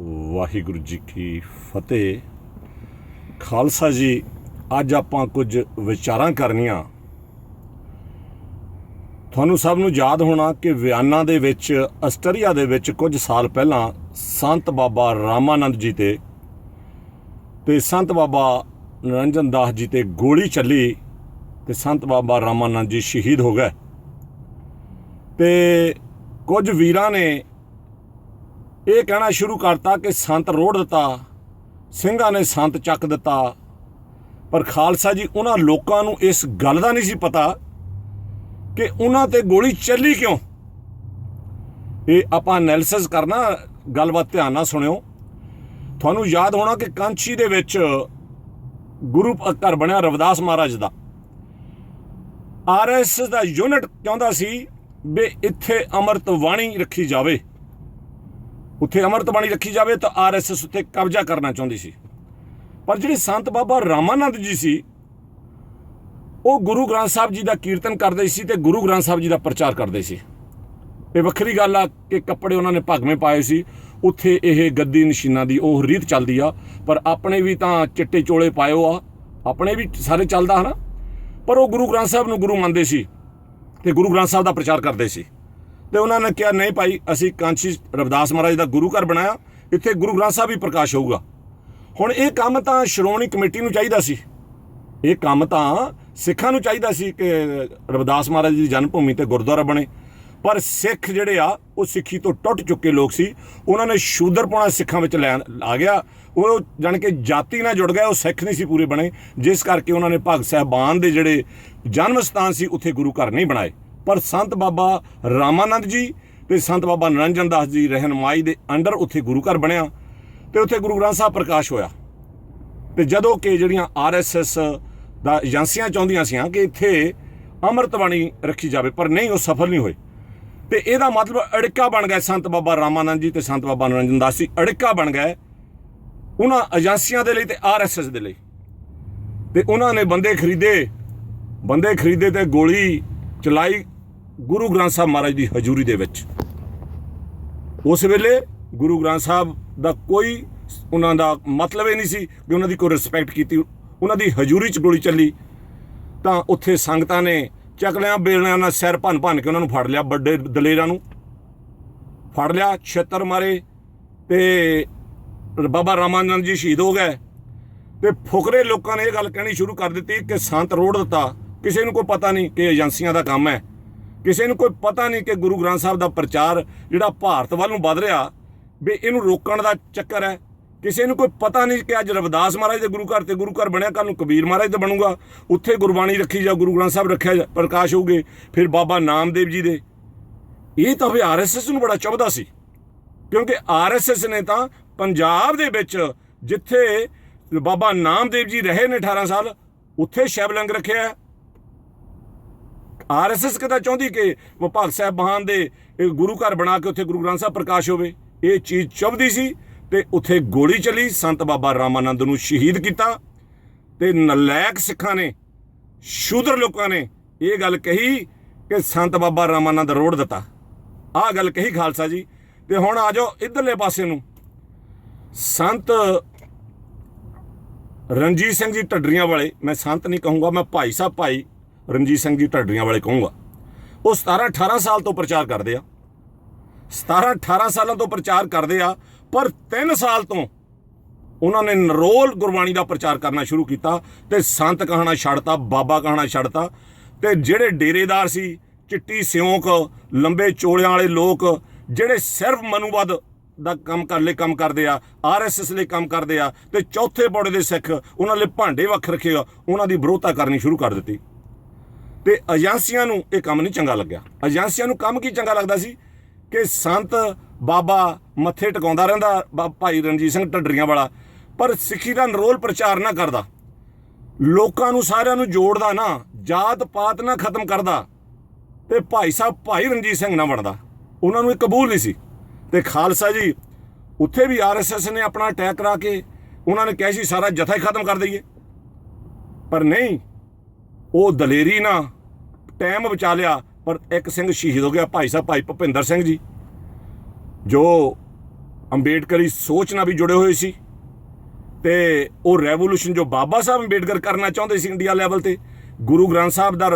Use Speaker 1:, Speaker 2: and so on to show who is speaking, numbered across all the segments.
Speaker 1: ਵਾਹਿਗੁਰੂ ਜੀ ਕੀ ਫਤਿਹ। ਖਾਲਸਾ ਜੀ, ਅੱਜ ਆਪਾਂ ਕੁਝ ਵਿਚਾਰਾਂ ਕਰਨੀਆਂ। ਤੁਹਾਨੂੰ ਸਭ ਨੂੰ ਯਾਦ ਹੋਣਾ ਕਿ ਵਿਆਨਾ ਦੇ ਵਿੱਚ ਆਸਟਰੀਆ ਦੇ ਵਿੱਚ ਕੁਝ ਸਾਲ ਪਹਿਲਾਂ ਸੰਤ ਬਾਬਾ ਰਾਮਾਨੰਦ ਜੀ ਤੇ ਤੇ ਸੰਤ ਬਾਬਾ ਨਿਰੰਜਨ ਦਾਸ ਜੀ ਤੇ ਗੋਲੀ ਚੱਲੀ ਤੇ ਸੰਤ ਬਾਬਾ ਰਾਮਾਨੰਦ ਜੀ ਸ਼ਹੀਦ ਹੋ ਗਏ। ਤੇ ਕੁਝ ਵੀਰਾਂ ਨੇ ਇਹ ਕਹਿਣਾ ਸ਼ੁਰੂ ਕਰਤਾ ਕਿ ਸੰਤ ਰੋੜ ਦਿੱਤਾ, ਸਿੰਘਾਂ ਨੇ ਸੰਤ ਚੱਕ ਦਿੱਤਾ। ਪਰ ਖਾਲਸਾ ਜੀ, ਉਹਨਾਂ ਲੋਕਾਂ ਨੂੰ ਇਸ ਗੱਲ ਦਾ ਨਹੀਂ ਸੀ ਪਤਾ ਕਿ ਉਹਨਾਂ ਤੇ ਗੋਲੀ ਚੱਲੀ ਕਿਉਂ। ਇਹ ਆਪਾਂ ਐਨਾਲਿਸਿਸ ਕਰਨਾ, ਗੱਲਬਾਤ ਧਿਆਨ ਨਾਲ ਸੁਣਿਓ। ਤੁਹਾਨੂੰ ਯਾਦ ਹੋਣਾ ਕਿ ਕਾਂਚੀ ਦੇ ਵਿੱਚ ਗੁਰੂ ਘਰ ਬਣਿਆ ਰਵਿਦਾਸ ਮਹਾਰਾਜ ਦਾ। ਆਰਐਸਐਸ ਦਾ ਯੂਨਿਟ ਚਾਹੁੰਦਾ ਸੀ ਵੀ ਇੱਥੇ ਅੰਮ੍ਰਿਤ ਬਾਣੀ ਰੱਖੀ ਜਾਵੇ। ਉੱਥੇ ਅੰਮ੍ਰਿਤ ਬਾਣੀ ਰੱਖੀ ਜਾਵੇ ਤਾਂ ਆਰਐਸਐਸ ਉੱਤੇ ਕਬਜ਼ਾ ਕਰਨਾ ਚਾਹੁੰਦੀ ਸੀ। ਪਰ ਜਿਹੜੇ ਸੰਤ ਬਾਬਾ ਰਾਮਾਨੰਦ ਜੀ ਸੀ, ਉਹ ਗੁਰੂ ਗ੍ਰੰਥ ਸਾਹਿਬ ਜੀ ਦਾ ਕੀਰਤਨ ਕਰਦੇ ਸੀ ਤੇ ਗੁਰੂ ਗ੍ਰੰਥ ਸਾਹਿਬ ਜੀ ਦਾ ਪ੍ਰਚਾਰ ਕਰਦੇ ਸੀ। ਇਹ ਵੱਖਰੀ ਗੱਲ ਆ ਕਿ ਕੱਪੜੇ ਉਹਨਾਂ ਨੇ ਭਗਵੇਂ ਪਾਏ ਸੀ, ਉੱਥੇ ਇਹ ਗੱਦੀ ਨਸ਼ੀਨਾਂ ਦੀ ਉਹ ਰੀਤ ਚੱਲਦੀ ਆ, ਪਰ ਆਪਣੇ ਵੀ ਤਾਂ ਚਿੱਟੇ ਚੋਲੇ ਪਾਇਓ ਆ, ਆਪਣੇ ਵੀ ਸਾਰੇ ਚੱਲਦਾ ਹਨਾ। ਪਰ ਉਹ ਗੁਰੂ ਗ੍ਰੰਥ ਸਾਹਿਬ ਨੂੰ ਗੁਰੂ ਮੰਨਦੇ ਸੀ ਤੇ ਗੁਰੂ ਗ੍ਰੰਥ ਸਾਹਿਬ ਦਾ ਪ੍ਰਚਾਰ ਕਰਦੇ ਸੀ। ਤੇ ਉਹਨਾਂ ਨੇ ਕਿਹਾ, ਨਹੀਂ ਭਾਈ, ਅਸੀਂ ਕਾਂਸ਼ੀ ਰਵਿਦਾਸ ਮਹਾਰਾਜ ਦਾ ਗੁਰੂ ਘਰ ਬਣਾਇਆ, ਇੱਥੇ ਗੁਰੂ ਗ੍ਰੰਥ ਸਾਹਿਬ ਵੀ ਪ੍ਰਕਾਸ਼ ਹੋਊਗਾ। ਹੁਣ ਇਹ ਕੰਮ ਤਾਂ ਸ਼੍ਰੋਮਣੀ ਕਮੇਟੀ ਨੂੰ ਚਾਹੀਦਾ ਸੀ। ਇਹ ਕੰਮ ਤਾਂ ਸਿੱਖਾਂ ਨੂੰ ਚਾਹੀਦਾ ਸੀ ਕਿ ਰਵਿਦਾਸ ਮਹਾਰਾਜ ਦੀ ਜਨਮ ਭੂਮੀ ਤੇ ਗੁਰਦੁਆਰਾ ਬਣੇ। ਪਰ ਸਿੱਖ ਜਿਹੜੇ ਆ, ਉਹ ਸਿੱਖੀ ਤੋਂ ਟੁੱਟ ਚੁੱਕੇ ਲੋਕ ਸੀ। ਉਹਨਾਂ ਨੇ ਸ਼ੂਦਰਪੁਣਾ ਸਿੱਖਾਂ ਵਿੱਚ ਲੈਣ ਆ ਗਿਆ। ਉਹ ਜਾਣ ਕੇ ਜਾਤੀ ਨਾਲ ਜੁੜ ਗਿਆ ਉਹ ਸਿੱਖ ਨਹੀਂ ਸੀ ਪੂਰੇ ਬਣੇ। ਜਿਸ ਕਰਕੇ ਉਹਨਾਂ ਨੇ ਭਗਤ ਸਾਹਿਬਾਨ ਦੇ ਜਿਹੜੇ ਜਨਮ ਸਥਾਨ ਸੀ, ਉੱਥੇ ਗੁਰੂ ਘਰ ਨਹੀਂ ਬਣਾਏ। ਪਰ ਸੰਤ ਬਾਬਾ ਰਾਮਾਨੰਦ ਜੀ ਤੇ ਸੰਤ ਬਾਬਾ ਨਿਰੰਜਨ ਦਾਸ ਜੀ ਰਹਿਨਮਾਈ ਦੇ ਅੰਡਰ ਉੱਥੇ ਗੁਰੂ ਘਰ ਬਣਿਆ ਤੇ ਉੱਥੇ ਗੁਰੂ ਗ੍ਰੰਥ ਸਾਹਿਬ ਪ੍ਰਕਾਸ਼ ਹੋਇਆ। ਤੇ ਜਦੋਂ ਕਿ ਜਿਹੜੀਆਂ ਆਰਐਸਐਸ ਦਾ ਏਜੰਸੀਆਂ ਚਾਹੁੰਦੀਆਂ ਸੀ ਕਿ ਇੱਥੇ ਅੰਮ੍ਰਿਤ ਬਾਣੀ ਰੱਖੀ ਜਾਵੇ, ਪਰ ਨਹੀਂ, ਉਹ ਸਫਲ ਨਹੀਂ ਹੋਏ। ਤੇ ਇਹਦਾ ਮਤਲਬ ਅੜਿੱਕਾ ਬਣ ਗਿਆ ਸੰਤ ਬਾਬਾ ਰਾਮਾਨੰਦ ਜੀ ਤੇ ਸੰਤ ਬਾਬਾ ਨਿਰੰਜਨ ਦਾਸ ਜੀ। ਅੜਿੱਕਾ ਬਣ ਗਏ ਉਹਨਾਂ ਏਜੰਸੀਆਂ ਦੇ ਲਈ ਤੇ ਆਰਐਸਐਸ ਦੇ ਲਈ। ਤੇ ਉਹਨਾਂ ਨੇ ਬੰਦੇ ਖਰੀਦੇ ਬੰਦੇ ਖਰੀਦੇ ਤੇ ਗੋਲੀ ਚਲਾਈ ਗੁਰੂ ਗ੍ਰੰਥ ਸਾਹਿਬ ਮਹਾਰਾਜ ਦੀ ਹਜ਼ੂਰੀ ਦੇ ਵਿੱਚ। ਉਸ ਵੇਲੇ ਗੁਰੂ ਗ੍ਰੰਥ ਸਾਹਿਬ ਦਾ ਕੋਈ ਉਹਨਾਂ ਦਾ ਮਤਲਬ ਇਹ ਨਹੀਂ ਸੀ ਕਿ ਉਹਨਾਂ ਦੀ ਕੋਈ ਰਿਸਪੈਕਟ ਕੀਤੀ, ਉਹਨਾਂ ਦੀ ਹਜ਼ੂਰੀ 'ਚ ਗੋਲੀ ਚੱਲੀ। ਤਾਂ ਉੱਥੇ ਸੰਗਤਾਂ ਨੇ ਚਕਲਿਆਂ ਬੇਲਿਆਂ ਨਾਲ ਸਿਰ ਭੰਨ ਭੰਨ ਕੇ ਉਹਨਾਂ ਨੂੰ ਫੜ ਲਿਆ, ਵੱਡੇ ਦਲੇਰਾਂ ਨੂੰ। ਫੜ ਲਿਆ, ਛੇਤਰ ਮਾਰੇ ਤੇ ਬਾਬਾ ਰਾਮਾਨੰਦ ਜੀ ਸ਼ਹੀਦ ਹੋ ਗਏ। ਤੇ ਫੁਕਰੇ ਲੋਕਾਂ ਨੇ ਇਹ ਗੱਲ ਕਹਿਣੀ ਸ਼ੁਰੂ ਕਰ ਦਿੱਤੀ ਕਿ ਸੰਤ ਰੋੜ ਦਿੱਤਾ। ਕਿਸੇ ਨੂੰ ਕੋਈ ਪਤਾ ਨਹੀਂ ਕਿ ਏਜੰਸੀਆਂ ਦਾ ਕੰਮ ਹੈ। ਕਿਸੇ ਨੂੰ ਕੋਈ ਪਤਾ ਨਹੀਂ ਕਿ ਗੁਰੂ ਗ੍ਰੰਥ ਸਾਹਿਬ ਦਾ ਪ੍ਰਚਾਰ ਜਿਹੜਾ ਭਾਰਤ ਵੱਲ ਨੂੰ ਵੱਧ ਰਿਹਾ, ਵੀ ਇਹਨੂੰ ਰੋਕਣ ਦਾ ਚੱਕਰ ਹੈ। ਕਿਸੇ ਨੂੰ ਕੋਈ ਪਤਾ ਨਹੀਂ ਕਿ ਅੱਜ ਰਵਿਦਾਸ ਮਹਾਰਾਜ ਦੇ ਗੁਰੂ ਘਰ ਤੇ ਗੁਰੂ ਘਰ ਬਣਿਆ ਕੱਲ ਨੂੰ ਕਬੀਰ ਮਹਾਰਾਜ ਤੇ ਬਣੂਗਾ। ਉੱਥੇ ਗੁਰਬਾਣੀ ਰੱਖੀ ਜਾ, ਗੁਰੂ ਗ੍ਰੰਥ ਸਾਹਿਬ ਰੱਖਿਆ ਜਾ, ਪ੍ਰਕਾਸ਼ ਹੋਊਗੇ, ਫਿਰ ਬਾਬਾ ਨਾਮਦੇਵ ਜੀ ਦੇ। ਇਹ ਤਾਂ ਵੀ ਆਰਐਸਐਸ ਨੂੰ ਬੜਾ ਚੁਭਦਾ ਸੀ, ਕਿਉਂਕਿ ਆਰਐਸਐਸ ਨੇ ਤਾਂ ਪੰਜਾਬ ਦੇ ਵਿੱਚ ਜਿੱਥੇ ਬਾਬਾ ਨਾਮਦੇਵ ਜੀ ਰਹੇ ਨੇ 18 ਸਾਲ, ਉੱਥੇ ਸ਼ੈਵਲੰਗ ਰੱਖਿਆ ਆਰਐਸਐਸ ਕਿਤਾ ਚਾਹੁੰਦੀ ਕਿ ਵਿਭਾਗ ਸਾਹਿਬ ਮਹਾਨ ਦੇ ਗੁਰੂ ਘਰ ਬਣਾ ਕੇ ਉੱਥੇ ਗੁਰੂ ਗ੍ਰੰਥ ਸਾਹਿਬ ਪ੍ਰਕਾਸ਼ ਹੋਵੇ? ਇਹ ਚੀਜ਼ ਚੁਭਦੀ ਸੀ ਤੇ ਉੱਥੇ ਗੋਲੀ ਚਲੀ, ਸੰਤ ਬਾਬਾ ਰਾਮਾਨੰਦ ਨੂੰ ਸ਼ਹੀਦ ਕੀਤਾ ਤੇ ਨਲਾਇਕ ਸਿੱਖਾਂ ਨੇ, ਸ਼ੂਦਰ ਲੋਕਾਂ ਨੇ ਇਹ ਗੱਲ ਕਹੀ ਕਿ ਸੰਤ ਬਾਬਾ ਰਾਮਾਨੰਦ ਰੋੜ ਦਿੱਤਾ। ਆਹ ਗੱਲ ਕਹੀ ਖਾਲਸਾ ਜੀ। ਤੇ ਹੁਣ ਆ ਜਾਓ ਇਧਰਲੇ ਪਾਸੇ ਨੂੰ। ਸੰਤ ਰਣਜੀਤ ਸਿੰਘ ਜੀ ਢੱਡਰੀਆਂ ਵਾਲੇ, ਮੈਂ ਸੰਤ ਨਹੀਂ ਕਹੂੰਗਾ, ਮੈਂ ਭਾਈ ਸਾਹਿਬ, ਭਾਈ ਰਣਜੀਤ ਸਿੰਘ ਜੀ ਢੱਡਰੀਆਂ ਵਾਲੇ ਕਹੂੰਗਾ। ਉਹ 17 18 ਸਾਲ ਤੋਂ ਪ੍ਰਚਾਰ ਕਰਦੇ ਆ। 17 18 ਸਾਲਾਂ ਤੋਂ ਪ੍ਰਚਾਰ ਕਰਦੇ ਆ, ਪਰ 3 ਸਾਲ ਤੋਂ ਉਹਨਾਂ ਨੇ ਨਰੋਲ ਗੁਰਬਾਣੀ ਦਾ ਪ੍ਰਚਾਰ ਕਰਨਾ ਸ਼ੁਰੂ ਕੀਤਾ ਤੇ ਸੰਤ ਕਹਾਣਾ ਛੱਡਤਾ, ਬਾਬਾ ਕਹਾਣਾ ਛੱਡਤਾ ਤੇ ਜਿਹੜੇ ਡੇਰੇਦਾਰ ਸੀ, ਚਿੱਟੀ ਸਿਉਂਕ, ਲੰਬੇ ਚੋਲਿਆਂ ਵਾਲੇ ਲੋਕ, ਜਿਹੜੇ ਸਿਰਫ ਮਨੂਵਾਦ ਦਾ ਕੰਮ ਕਰ ਲਈ ਕੰਮ ਕਰਦੇ ਆ ਆਰਐਸਐਸ ਲਈ ਕੰਮ ਕਰਦੇ ਆ ਤੇ ਚੌਥੇ ਬੋੜੇ ਦੇ ਸਿੱਖ, ਉਹਨਾਂ ਲਈ ਭਾਂਡੇ ਵੱਖ ਰੱਖੇ ਆ, ਉਹਨਾਂ ਦੀ ਵਿਰੋਧਤਾ ਕਰਨੀ ਸ਼ੁਰੂ ਕਰ ਦਿੱਤੀ। ਤੇ ਏਜੰਸੀਆਂ ਨੂੰ ਇਹ ਕੰਮ ਨਹੀਂ ਚੰਗਾ ਲੱਗਿਆ। ਏਜੰਸੀਆਂ ਨੂੰ ਕੰਮ ਕੀ ਚੰਗਾ ਲੱਗਦਾ ਸੀ? ਕਿ ਸੰਤ ਬਾਬਾ ਮੱਥੇ ਟਿਕਾਉਂਦਾ ਰਹਿੰਦਾ, ਬਾ- ਭਾਈ ਰਣਜੀਤ ਸਿੰਘ ਢੱਡਰੀਆਂ ਵਾਲਾ, ਪਰ ਸਿੱਖੀ ਦਾ ਨਰੋਲ ਪ੍ਰਚਾਰ ਨਾ ਕਰਦਾ। ਲੋਕਾਂ ਨੂੰ ਸਾਰਿਆਂ ਨੂੰ ਜੋੜਦਾ ਨਾ, ਜਾਤ ਪਾਤ ਨਾ ਖਤਮ ਕਰਦਾ, ਤੇ ਭਾਈ ਸਾਹਿਬ ਭਾਈ ਰਣਜੀਤ ਸਿੰਘ ਨਾ ਬਣਦਾ। ਉਹਨਾਂ ਨੂੰ ਇਹ ਕਬੂਲ ਨਹੀਂ ਸੀ। ਤੇ ਖਾਲਸਾ ਜੀ, ਉੱਥੇ ਵੀ ਆਰਐਸਐਸ ਨੇ ਆਪਣਾ ਅਟੈਕ ਕਰਾ ਕੇ ਉਹਨਾਂ ਨੇ ਕਿਹਾ ਸੀ, ਸਾਰਾ ਜਥਾ ਹੀ ਖਤਮ ਕਰ ਦਈਏ। ਪਰ ਨਹੀਂ, ਉਹ ਦਲੇਰੀ ਨਾ ਟਾਈਮ ਬਚਾ ਲਿਆ, ਪਰ ਇੱਕ ਸਿੰਘ ਸ਼ਹੀਦ ਹੋ ਗਿਆ ਭਾਈ ਸਾਹਿਬ, ਭਾਈ ਭੁਪਿੰਦਰ ਸਿੰਘ ਜੀ, ਜੋ ਅੰਬੇਡਕਰੀ ਸੋਚ ਨਾਲ ਵੀ ਜੁੜੇ ਹੋਏ ਸੀ ਤੇ ਉਹ ਰੈਵੋਲੂਸ਼ਨ ਜੋ ਬਾਬਾ ਸਾਹਿਬ ਅੰਬੇਡਕਰ ਕਰਨਾ ਚਾਹੁੰਦੇ ਸੀ ਇੰਡੀਆ ਲੈਵਲ ਤੇ, ਗੁਰੂ ਗ੍ਰੰਥ ਸਾਹਿਬ ਦਾ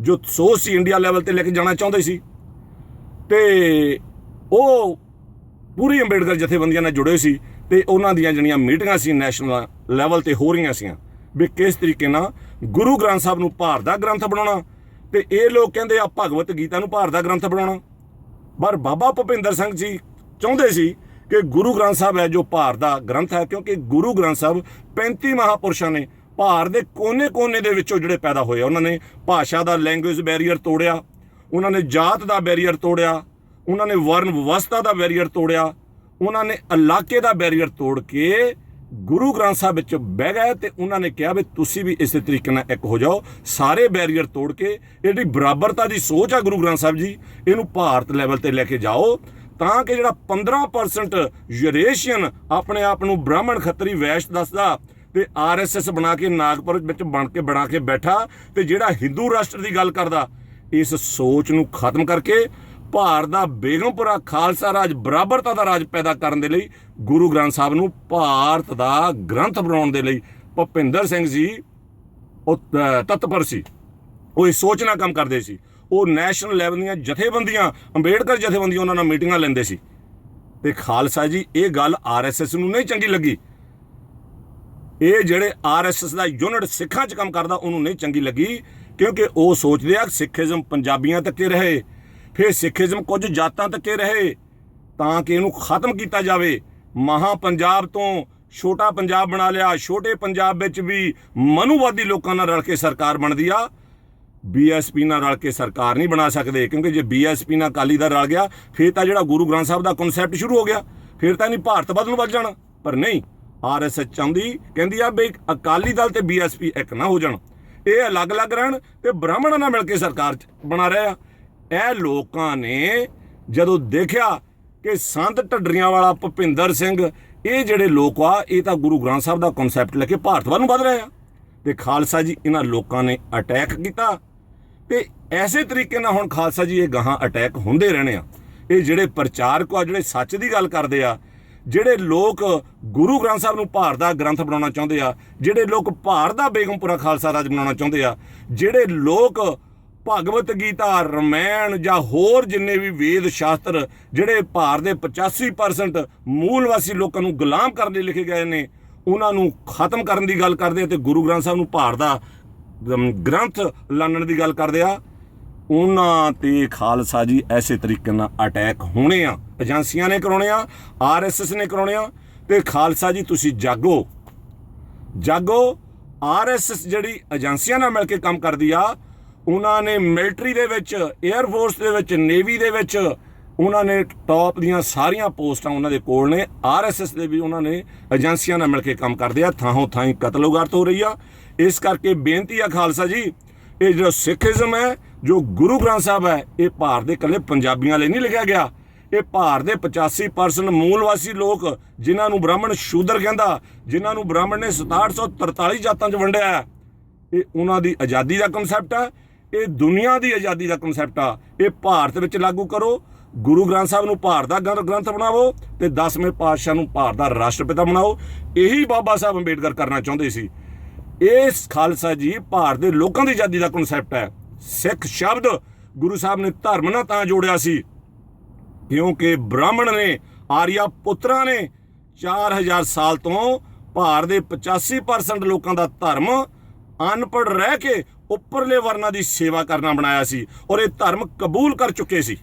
Speaker 1: ਜੋ ਸੋਚ ਸੀ ਇੰਡੀਆ ਲੈਵਲ ਤੇ ਲੈ ਕੇ ਜਾਣਾ ਚਾਹੁੰਦੇ ਸੀ ਤੇ ਉਹ ਪੂਰੀ ਅੰਬੇਡਕਰ ਜਥੇਬੰਦੀਆਂ ਨਾਲ ਜੁੜੇ ਸੀ ਤੇ ਉਹਨਾਂ ਦੀਆਂ ਜਿਹੜੀਆਂ ਮੀਟਿੰਗਾਂ ਸੀ ਨੈਸ਼ਨਲ ਲੈਵਲ ਤੇ ਹੋ ਰਹੀਆਂ ਸੀਆਂ, ਵੀ ਕਿਸ ਤਰੀਕੇ ਨਾਲ ਗੁਰੂ ਗ੍ਰੰਥ ਸਾਹਿਬ ਨੂੰ ਭਾਰਤ ਦਾ ਗ੍ਰੰਥ ਬਣਾਉਣਾ ਤੇ ਇਹ ਲੋਕ ਕਹਿੰਦੇ ਆ ਭਗਵਤ ਗੀਤਾ ਨੂੰ ਭਾਰਤ ਦਾ ਗ੍ਰੰਥ ਬਣਾਉਣਾ ਪਰ ਬਾਬਾ ਭੁਪਿੰਦਰ ਸਿੰਘ ਜੀ ਚਾਹੁੰਦੇ ਸੀ ਕਿ ਗੁਰੂ ਗ੍ਰੰਥ ਸਾਹਿਬ ਹੈ ਜੋ ਭਾਰਤ ਦਾ ਗ੍ਰੰਥ ਹੈ, ਕਿਉਂਕਿ ਗੁਰੂ ਗ੍ਰੰਥ ਸਾਹਿਬ 35 ਮਹਾਪੁਰਸ਼ਾਂ ਨੇ ਭਾਰਤ ਦੇ ਕੋਨੇ-ਕੋਨੇ ਦੇ ਵਿੱਚੋਂ ਜਿਹੜੇ ਪੈਦਾ ਹੋਏ ਆ। ਉਹਨਾਂ ਨੇ ਭਾਸ਼ਾ ਦਾ ਲੈਂਗੁਏਜ ਬੈਰੀਅਰ ਤੋੜਿਆ, ਉਹਨਾਂ ਨੇ ਜਾਤ ਦਾ ਬੈਰੀਅਰ ਤੋੜਿਆ, ਉਹਨਾਂ ਨੇ ਵਰਨ ਵਿਵਸਥਾ ਦਾ ਬੈਰੀਅਰ ਤੋੜਿਆ, ਉਹਨਾਂ ਨੇ ਇਲਾਕੇ ਦਾ ਬੈਰੀਅਰ ਤੋੜ ਕੇ ਗੁਰੂ ਗ੍ਰੰਥ ਸਾਹਿਬ ਵਿੱਚ ਬਹਿ ਗਏ ਤੇ ਉਹਨਾਂ ਨੇ ਕਿਹਾ ਵੀ ਤੁਸੀਂ ਵੀ ਇਸੇ ਤਰੀਕੇ ਨਾਲ ਇੱਕ ਹੋ ਜਾਓ। ਸਾਰੇ ਬੈਰੀਅਰ ਤੋੜ ਕੇ ਇਹ ਜਿਹੜੀ ਬਰਾਬਰਤਾ ਦੀ ਸੋਚ ਆ ਗੁਰੂ ਗ੍ਰੰਥ ਸਾਹਿਬ ਜੀ। ਇਹਨੂੰ ਭਾਰਤ ਲੈਵਲ ਤੇ ਲੈ ਕੇ ਜਾਓ। ਤਾਂ ਕਿ ਜਿਹੜਾ 15% ਯੂਰੇਸ਼ੀਅਨ ਆਪਣੇ ਆਪ ਨੂੰ ਬ੍ਰਾਹਮਣ ਖੱਤਰੀ ਵੈਸ਼ ਦੱਸਦਾ ਤੇ ਆਰਐਸਐਸ ਬਣਾ ਕੇ ਨਾਗਪੁਰ ਵਿੱਚ ਬਣ ਕੇ ਬਣਾ ਕੇ ਬੈਠਾ ਤੇ ਜਿਹੜਾ ਹਿੰਦੂ ਰਾਸ਼ਟਰ ਦੀ ਗੱਲ ਕਰਦਾ, ਇਸ ਸੋਚ ਨੂੰ ਖਤਮ ਕਰਕੇ ਭਾਰਤ ਦਾ ਬੇਗਮਪੁਰਾ ਖਾਲਸਾ ਰਾਜ ਬਰਾਬਰਤਾ ਦਾ ਰਾਜ ਪੈਦਾ ਕਰਨ ਦੇ ਲਈ ਗੁਰੂ ਗ੍ਰੰਥ ਸਾਹਿਬ ਨੂੰ ਭਾਰਤ ਦਾ ਗ੍ਰੰਥ ਬਣਾਉਣ ਦੇ ਲਈ ਭੁਪਿੰਦਰ ਸਿੰਘ ਜੀ ਉਹ ਤਤਪਰ ਸੀ। ਉਹ ਇਹ ਸੋਚ ਨਾਲ ਕੰਮ ਕਰਦੇ ਸੀ। ਉਹ ਨੈਸ਼ਨਲ ਲੈਵਲ ਦੀਆਂ ਜਥੇਬੰਦੀਆਂ, ਅੰਬੇਡਕਰ ਜਥੇਬੰਦੀਆਂ ਉਹਨਾਂ ਨਾਲ ਮੀਟਿੰਗਾਂ ਲੈਂਦੇ ਸੀ। ਤੇ ਖਾਲਸਾ ਜੀ, ਇਹ ਗੱਲ ਆਰਐਸਐਸ ਨੂੰ ਨਹੀਂ ਚੰਗੀ ਲੱਗੀ। ਇਹ ਜਿਹੜੇ ਆਰਐਸਐਸ ਦਾ ਯੂਨਿਟ ਸਿੱਖਾਂ 'ਚ ਕੰਮ ਕਰਦਾ, ਉਹਨੂੰ ਨਹੀਂ ਚੰਗੀ ਲੱਗੀ, ਕਿਉਂਕਿ ਉਹ ਸੋਚਦੇ ਆ ਕਿ ਸਿੱਖੀਜ਼ਮ ਪੰਜਾਬੀਆਂ ਤੱਕੇ ਰਹੇ। ਫਿਰ ਸਿੱਖੀਜ਼ਮ ਕੁਝ ਜਾਤਾਂ ਤੱਕੇ ਰਹੇ ਤਾਂ ਕਿ ਇਹਨੂੰ ਖਤਮ ਕੀਤਾ ਜਾਵੇ। ਮਹਾ ਪੰਜਾਬ ਤੋਂ ਛੋਟਾ ਪੰਜਾਬ ਬਣਾ ਲਿਆ, ਛੋਟੇ ਪੰਜਾਬ ਵਿੱਚ ਵੀ ਮਨੂਵਾਦੀ ਲੋਕਾਂ ਨਾਲ ਰਲ ਕੇ ਸਰਕਾਰ ਬਣਦੀ ਆ। ਬੀਐਸਪੀ ਨਾਲ ਰਲ ਕੇ ਸਰਕਾਰ ਨਹੀਂ ਬਣਾ ਸਕਦੇ, ਕਿਉਂਕਿ ਜੇ ਬੀਐਸਪੀ ਨਾਲ ਅਕਾਲੀ ਦਾ ਰਲ ਗਿਆ, ਫਿਰ ਤਾਂ ਜਿਹੜਾ ਗੁਰੂ ਗ੍ਰੰਥ ਸਾਹਿਬ ਦਾ ਕਨਸੈਪਟ ਸ਼ੁਰੂ ਹੋ ਗਿਆ, ਫਿਰ ਤਾਂ ਨਹੀਂ ਭਾਰਤ ਵੱਧ ਨੂੰ ਵੱਧ ਜਾਣਾ। ਪਰ ਨਹੀਂ ਆਰਐਸਐਸ ਚਾਹੁੰਦੀ, ਕਹਿੰਦੀ ਆ ਬਈ ਅਕਾਲੀ ਦਲ ਤੇ ਬੀਐਸਪੀ ਇੱਕ ਨਾ ਹੋ ਜਾਣ। ਇਹ ਅਲੱਗ-ਅਲੱਗ ਰਹਿਣ ਤੇ ਬ੍ਰਾਹਮਣਾਂ ਨਾਲ ਮਿਲ ਕੇ ਸਰਕਾਰ ਚ ਬਣਾ ਰਹੇ ਆ। ਇਹ ਲੋਕਾਂ ਨੇ ਜਦੋਂ ਦੇਖਿਆ ਕਿ ਸੰਤ ਢੱਡਰੀਆਂ ਵਾਲਾ ਭੁਪਿੰਦਰ ਸਿੰਘ, ਇਹ ਜਿਹੜੇ ਲੋਕ ਆ, ਇਹ ਤਾਂ ਗੁਰੂ ਗ੍ਰੰਥ ਸਾਹਿਬ ਦਾ ਕਨਸੈਪਟ ਲੈ ਕੇ ਭਾਰਤ ਵੱਲ ਨੂੰ ਵਧ ਰਹੇ ਆ। ਤੇ ਖਾਲਸਾ ਜੀ ਇਹਨਾਂ ਲੋਕਾਂ ਨੇ ਅਟੈਕ ਕੀਤਾ ਤੇ ਐਸੇ ਤਰੀਕੇ ਨਾਲ ਹੁਣ ਖਾਲਸਾ ਜੀ ਇਹ ਗਾਹਾਂ ਅਟੈਕ ਹੁੰਦੇ ਰਹਿਣੇ ਆ। ਇਹ ਜਿਹੜੇ ਪ੍ਰਚਾਰਕ ਆ, ਜਿਹੜੇ ਸੱਚ ਦੀ ਗੱਲ ਕਰਦੇ ਆ, ਜਿਹੜੇ ਲੋਕ ਗੁਰੂ ਗ੍ਰੰਥ ਸਾਹਿਬ ਨੂੰ ਭਾਰਤ ਦਾ ਗ੍ਰੰਥ ਬਣਾਉਣਾ ਚਾਹੁੰਦੇ ਆ, ਜਿਹੜੇ ਲੋਕ ਭਾਰਤ ਦਾ ਬੇਗਮਪੁਰਾ ਖਾਲਸਾ ਰਾਜ ਬਣਾਉਣਾ ਚਾਹੁੰਦੇ ਆ, ਜਿਹੜੇ ਲੋਕ ਭਗਵਤ ਗੀਤਾ, ਰਮਾਇਣ ਜਾਂ ਹੋਰ ਜਿੰਨੇ ਵੀ ਵੇਦ ਸ਼ਾਸਤਰ ਜਿਹੜੇ ਭਾਰਤ ਦੇ 85% ਮੂਲਵਾਸੀ ਲੋਕਾਂ ਨੂੰ ਗੁਲਾਮ ਕਰਨ ਲਈ ਲਿਖੇ ਗਏ ਨੇ, ਉਹਨਾਂ ਨੂੰ ਖਤਮ ਕਰਨ ਦੀ ਗੱਲ ਕਰਦੇ ਆ ਤੇ ਗੁਰੂ ਗ੍ਰੰਥ ਸਾਹਿਬ ਨੂੰ ਭਾਰਤ ਦਾ ਗ੍ਰੰਥ ਲਾਣਨ ਦੀ ਗੱਲ ਕਰਦੇ ਆ। ਉਹਨਾਂ ਤੇ ਖਾਲਸਾ ਜੀ ਐਸੇ ਤਰੀਕੇ ਨਾਲ ਅਟੈਕ ਹੋਣੇ ਆ, ਏਜੰਸੀਆਂ ਨੇ ਕਰਾਉਣੇ ਆ ਆਰਐਸਐਸ ਨੇ ਕਰਾਉਣੇ ਆ ਤੇ ਖਾਲਸਾ ਜੀ ਤੁਸੀਂ ਜਾਗੋ। ਜਾਗੋ ਆਰਐਸਐਸ ਜਿਹੜੀ ਏਜੰਸੀਆਂ ਨਾਲ ਮਿਲ ਕੇ ਕੰਮ ਕਰਦੀ ਆ ਉਹਨਾਂ ਨੇ ਮਿਲਟਰੀ ਦੇ ਵਿੱਚ 에ਅਰ ਫੋਰਸ ਦੇ ਵਿੱਚ ਨੇਵੀ ਦੇ ਵਿੱਚ ਉਹਨਾਂ ਨੇ ਟੌਪ ਦੀਆਂ ਸਾਰੀਆਂ ਪੋਸਟਾਂ ਉਹਨਾਂ ਦੇ ਕੋਲ ਨੇ। ਆਰਐਸਐਸ ਦੇ ਵੀ ਉਹਨਾਂ ਨੇ ਏਜੰਸੀਆਂ ਨਾਲ ਮਿਲ ਕੇ ਕੰਮ ਕਰਦੇ ਆ। ਥਾਂ ਥਾਂੋਂ ਥਾਈਂ ਕਤਲੋਗਾਰਤ ਹੋ ਰਹੀ ਆ। ਇਸ ਕਰਕੇ ਬੇਨਤੀ ਆ ਖਾਲਸਾ ਜੀ ਇਹ ਜਿਹੜਾ ਸਿੱਖੀਜ਼ਮ ਹੈ ਜੋ ਗੁਰੂ ਗ੍ਰੰਥ ਸਾਹਿਬ ਹੈ ਇਹ ਭਾਰਤ ਦੇ ਇਕੱਲੇ ਪੰਜਾਬੀਆਂ ਲਈ ਨਹੀਂ ਲਿਖਿਆ ਗਿਆ। ਇਹ ਭਾਰਤ ਦੇ 85% ਮੂਲਵਾਸੀ ਲੋਕ ਜਿਨ੍ਹਾਂ ਨੂੰ ਬ੍ਰਾਹਮਣ ਸ਼ੂਦਰ ਕਹਿੰਦਾ ਜਿਨ੍ਹਾਂ ਨੂੰ ਬ੍ਰਾਹਮਣ ਨੇ 6743 ਜਾਤਾਂ 'ਚ ਵੰਡਿਆ ਹੈ, ਇਹ ਉਹਨਾਂ ਦੀ ਆਜ਼ਾਦੀ ਦਾ ਕਨਸੈਪਟ ਹੈ। ਇਹ ਦੁਨੀਆ ਦੀ ਆਜ਼ਾਦੀ ਦਾ ਕਨਸੈਪਟ ਆ। ਇਹ ਭਾਰਤ ਵਿੱਚ ਲਾਗੂ ਕਰੋ। ਗੁਰੂ ਗ੍ਰੰਥ ਸਾਹਿਬ ਨੂੰ ਭਾਰਤ ਦਾ ਗ੍ਰੰਥ ਗ੍ਰੰਥ ਬਣਾਵੋ ਤੇ 10ਵੇਂ ਪਾਤਸ਼ਾਹ ਨੂੰ ਭਾਰਤ ਦਾ ਰਾਸ਼ਟਰਪਿਤਾ ਬਣਾਓ। ਇਹੀ ਬਾਬਾ ਸਾਹਿਬ ਅੰਬੇਡਕਰ ਕਰਨਾ ਚਾਹੁੰਦੇ ਸੀ। ਇਸ ਖਾਲਸਾ ਜੀ ਭਾਰਤ ਦੇ ਲੋਕਾਂ ਦੀ ਆਜ਼ਾਦੀ ਦਾ ਕਨਸੈਪਟ ਹੈ। ਸਿੱਖ ਸ਼ਬਦ ਗੁਰੂ ਸਾਹਿਬ ਨੇ ਧਰਮ ਨਾਲ ਤਾਂ ਜੋੜਿਆ ਸੀ। ਕਿਉਂਕਿ ਬ੍ਰਾਹਮਣ ਨੇ, ਆਰੀਆ ਪੁੱਤਰਾਂ ਨੇ 4000 ਸਾਲ ਤੋਂ ਭਾਰਤ ਦੇ 85% ਲੋਕਾਂ ਦਾ ਧਰਮ ਅਨਪੜ੍ਹ ਰਹਿ ਕੇ ਉੱਪਰਲੇ ਵਰਨਾਂ ਦੀ ਸੇਵਾ ਕਰਨਾ ਬਣਾਇਆ ਸੀ ਔਰ ਇਹ ਧਰਮ ਕਬੂਲ ਕਰ ਚੁੱਕੇ ਸੀ।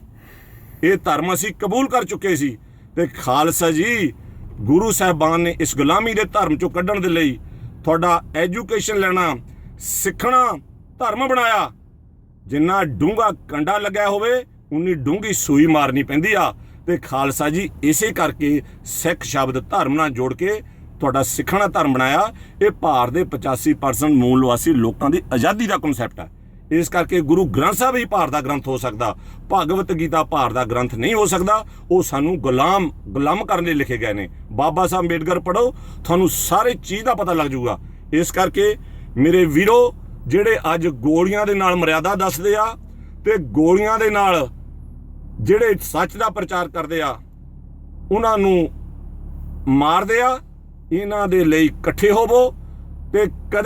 Speaker 1: ਇਹ ਧਰਮ ਅਸੀਂ ਕਬੂਲ ਕਰ ਚੁੱਕੇ ਸੀ ਤੇ ਖਾਲਸਾ ਜੀ, ਗੁਰੂ ਸਾਹਿਬਾਨ ਨੇ ਇਸ ਗੁਲਾਮੀ ਦੇ ਧਰਮ ਚੋਂ ਕੱਢਣ ਦੇ ਲਈ ਤੁਹਾਡਾ ਐਜੂਕੇਸ਼ਨ ਲੈਣਾ, ਸਿੱਖਣਾ, ਧਰਮ ਬਣਾਇਆ। ਜਿੰਨਾ ਡੂੰਗਾ ਕੰਡਾ ਲੱਗਿਆ ਹੋਵੇ, ਉਨੀ ਡੂੰਗੀ ਸੂਈ ਮਾਰਨੀ ਪੈਂਦੀ ਆ। ਤੇ ਖਾਲਸਾ ਜੀ ਇਸੇ ਕਰਕੇ ਸਿੱਖ ਸ਼ਬਦ ਧਰਮ ਨਾਲ ਜੋੜ ਕੇ ਤੁਹਾਡਾ ਸਿੱਖਣਾ ਧਰਮ ਬਣਾਇਆ, ਇਹ ਭਾਰਤ ਦੇ 85% ਮੂਲ ਨਿਵਾਸੀ ਲੋਕਾਂ ਦੀ ਆਜ਼ਾਦੀ ਦਾ ਕਨਸੈਪਟ ਹੈ ਇਸ ਕਰਕੇ ਗੁਰੂ ਗ੍ਰੰਥ ਸਾਹਿਬ ਹੀ ਭਾਰਤ ਦਾ ਗ੍ਰੰਥ ਹੋ ਸਕਦਾ, ਭਗਵਤ ਗੀਤਾ ਭਾਰਤ ਦਾ ਗ੍ਰੰਥ ਨਹੀਂ ਹੋ ਸਕਦਾ, ਉਹ ਸਾਨੂੰ ਗੁਲਾਮ ਗੁਲਾਮ ਕਰਨ ਲਈ ਲਿਖੇ ਗਏ ਨੇ। ਬਾਬਾ ਸਾਹਿਬ ਅੰਬੇਡਕਰ ਪੜੋ ਤੁਹਾਨੂੰ ਸਾਰੇ ਚੀਜ਼ ਦਾ ਪਤਾ ਲੱਗ ਜਾਊਗਾ। ਇਸ ਕਰਕੇ ਮੇਰੇ ਵੀਰੋ, ਜਿਹੜੇ ਅੱਜ ਗੋਲੀਆਂ ਦੇ ਨਾਲ ਮਰਿਆਦਾ ਦੱਸਦੇ ਆ, ਤੇ ਗੋਲੀਆਂ ਦੇ ਨਾਲ ਜਿਹੜੇ ਸੱਚ ਦਾ ਪ੍ਰਚਾਰ ਕਰਦੇ ਆ, ਉਹਨਾਂ ਨੂੰ ਮਾਰਦੇ ਆ ਇਹਨਾਂ ਦੇ ਲਈ ਇਕੱਠੇ ਹੋਵੋ ਤੇ ਕਦੇ